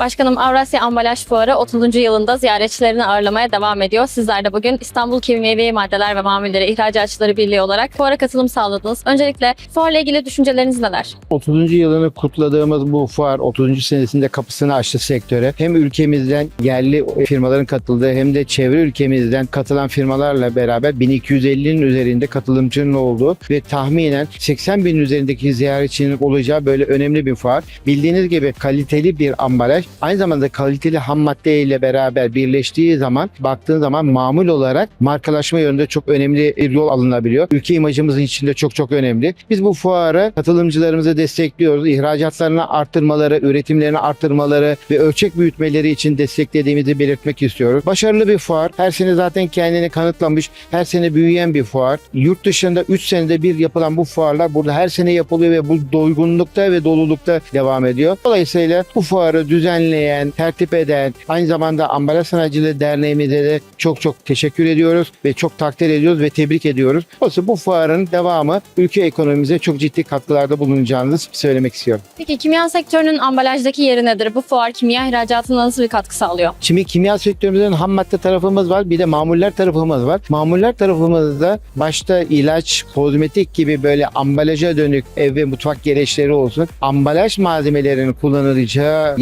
Başkanım Avrasya Ambalaj Fuarı 30. yılında ziyaretçilerini ağırlamaya devam ediyor. Sizler de bugün İstanbul Kimyevi Maddeler ve Mamulleri İhracatçıları Birliği olarak fuara katılım sağladınız. Öncelikle fuarla ilgili düşünceleriniz neler? 30. yılını kutladığımız bu fuar 30. senesinde kapısını açtı sektöre. Hem ülkemizden yerli firmaların katıldığı hem de çevre ülkemizden katılan firmalarla beraber 1250'nin üzerinde katılımcının olduğu ve tahminen 80 bin üzerindeki ziyaretçinin olacağı böyle önemli bir fuar. Bildiğiniz gibi kaliteli bir ambalaj aynı zamanda kaliteli ham madde ile beraber birleştiği zaman baktığın zaman mamul olarak markalaşma yönünde çok önemli bir yol alınabiliyor. Ülke imajımızın içinde çok çok önemli. Biz bu fuara katılımcılarımızı destekliyoruz. İhracatlarını arttırmaları, üretimlerini arttırmaları ve ölçek büyütmeleri için desteklediğimizi belirtmek istiyoruz. Başarılı bir fuar. Her sene zaten kendini kanıtlamış. Her sene büyüyen bir fuar. Yurt dışında 3 senede bir yapılan bu fuarlar burada her sene yapılıyor ve bu doygunlukta ve dolulukta devam ediyor. Dolayısıyla bu fuarı düzenleyen, tertip eden, aynı zamanda Ambalaj Sanayiciliği Derneğimize de çok çok teşekkür ediyoruz ve çok takdir ediyoruz ve tebrik ediyoruz. Dolayısıyla bu fuarın devamı ülke ekonomimize çok ciddi katkılarda bulunacağını söylemek istiyorum. Peki kimya sektörünün ambalajdaki yeri nedir? Bu fuar kimya ihracatına nasıl bir katkı sağlıyor? Şimdi kimya sektörümüzün ham madde tarafımız var. Bir de mamuller tarafımız var. Mamuller tarafımızda başta ilaç, kozmetik gibi böyle ambalaja dönük ev ve mutfak gereçleri olsun. Ambalaj malzemelerinin kullanılacağı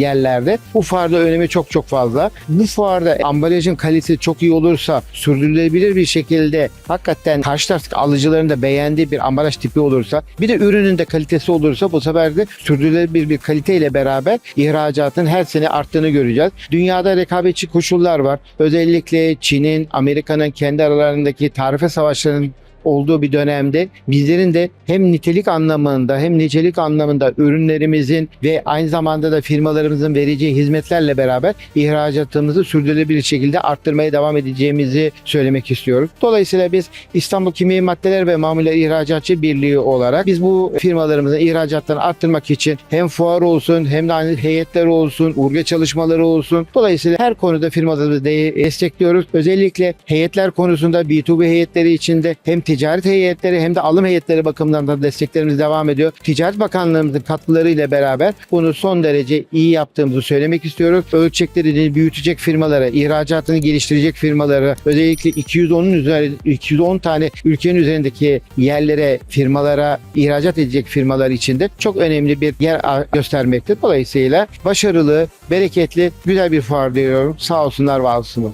yerlerde bu fuarda önemi çok çok fazla. Bu fuarda ambalajın kalitesi çok iyi olursa sürdürülebilir bir şekilde hakikaten karşı taraf alıcıların da beğendiği bir ambalaj tipi olursa bir de ürünün de kalitesi olursa bu sefer de sürdürülebilir bir kaliteyle beraber ihracatın her sene arttığını göreceğiz. Dünyada rekabetçi koşullar var. Özellikle Çin'in, Amerika'nın kendi aralarındaki tarife savaşlarının olduğu bir dönemde bizlerin de hem nitelik anlamında hem nicelik anlamında ürünlerimizin ve aynı zamanda da firmalarımızın vereceği hizmetlerle beraber ihracatımızı sürdürülebilir şekilde arttırmaya devam edeceğimizi söylemek istiyoruz. Dolayısıyla biz İstanbul Kimya Maddeler ve Mamuller İhracatçı Birliği olarak biz bu firmalarımızın ihracatlarını arttırmak için hem fuar olsun hem de aynı heyetler olsun, urge çalışmaları olsun. Dolayısıyla her konuda firmalarımızı de- destekliyoruz. Özellikle heyetler konusunda B2B heyetleri içinde hem ticaret heyetleri hem de alım heyetleri bakımından da desteklerimiz devam ediyor. Ticaret Bakanlığımızın katkılarıyla beraber bunu son derece iyi yaptığımızı söylemek istiyoruz. Ölçeklerini büyütecek firmalara, ihracatını geliştirecek firmalara, özellikle 210'un üzeri 210 tane ülkenin üzerindeki yerlere, firmalara ihracat edecek firmalar için de çok önemli bir yer göstermekte. Dolayısıyla başarılı, bereketli, güzel bir fuar diyorum. Sağ olsunlar, var olsunlar.